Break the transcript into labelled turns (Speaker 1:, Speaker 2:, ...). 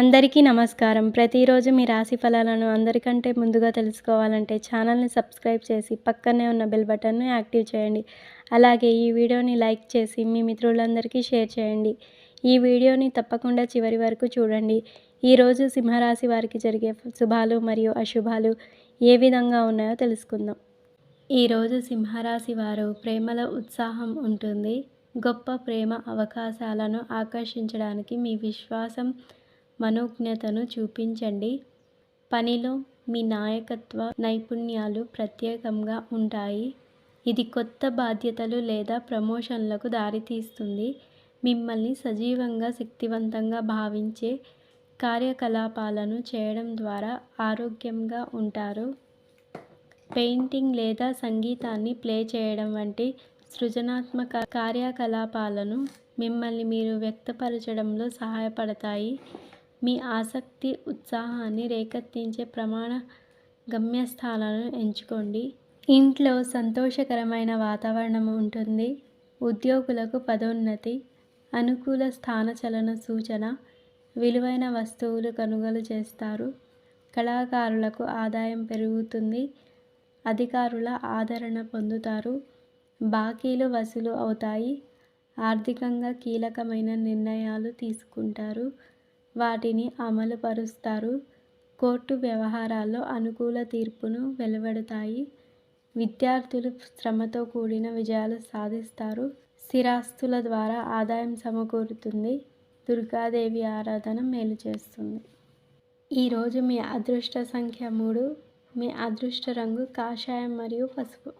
Speaker 1: అందరికీ నమస్కారం. ప్రతిరోజు మీ రాశి ఫలాలను అందరికంటే ముందుగా తెలుసుకోవాలంటే ఛానల్ని సబ్స్క్రైబ్ చేసి పక్కనే ఉన్న బెల్ బటన్ను యాక్టివ్ చేయండి. అలాగే ఈ వీడియోని లైక్ చేసి మీ మిత్రులందరికీ షేర్ చేయండి. ఈ వీడియోని తప్పకుండా చివరి వరకు చూడండి. ఈరోజు సింహరాశి వారికి జరిగే శుభాలు మరియు అశుభాలు ఏ విధంగా ఉన్నాయో తెలుసుకుందాం. ఈరోజు సింహరాశి వారు ప్రేమలో ఉత్సాహం ఉంటుంది. గొప్ప ప్రేమ అవకాశాలను ఆకర్షించడానికి మీ విశ్వాసం మనోజ్ఞతను చూపించండి. పనిలో మీ నాయకత్వ నైపుణ్యాలు ప్రత్యేకంగా ఉంటాయి. ఇది కొత్త బాధ్యతలు లేదా ప్రమోషన్లకు దారితీస్తుంది. మిమ్మల్ని సజీవంగా శక్తివంతంగా భావించే కార్యకలాపాలను చేయడం ద్వారా ఆరోగ్యంగా ఉంటారు. పెయింటింగ్ లేదా సంగీతాన్ని ప్లే చేయడం వంటి సృజనాత్మక కార్యకలాపాలను మిమ్మల్ని మీరు వ్యక్తపరచడంలో సహాయపడతాయి. మీ ఆసక్తి ఉత్సాహాన్ని రేకెత్తించే ప్రమాణ గమ్యస్థానాలను ఎంచుకోండి. ఇంట్లో సంతోషకరమైన వాతావరణం ఉంటుంది. ఉద్యోగులకు పదోన్నతి అనుకూల స్థానచలన సూచన విలువైన వస్తువులు కొనుగోలు చేస్తారు. కళాకారులకు ఆదాయం పెరుగుతుంది. అధికారుల ఆదరణ పొందుతారు. బాకీలు వసూలు అవుతాయి. ఆర్థికంగా కీలకమైన నిర్ణయాలు తీసుకుంటారు. వాటిని అమలుపరుస్తారు. కోర్టు వ్యవహారాల్లో అనుకూల తీర్పును వెలువడతాయి. విద్యార్థులు శ్రమతో కూడిన విజయాలు సాధిస్తారు. స్థిరాస్తుల ద్వారా ఆదాయం సమకూరుతుంది. దుర్గాదేవి ఆరాధన మేలు చేస్తుంది. ఈరోజు మీ అదృష్ట సంఖ్య మూడు. మీ అదృష్ట రంగు కాషాయం మరియు పసుపు.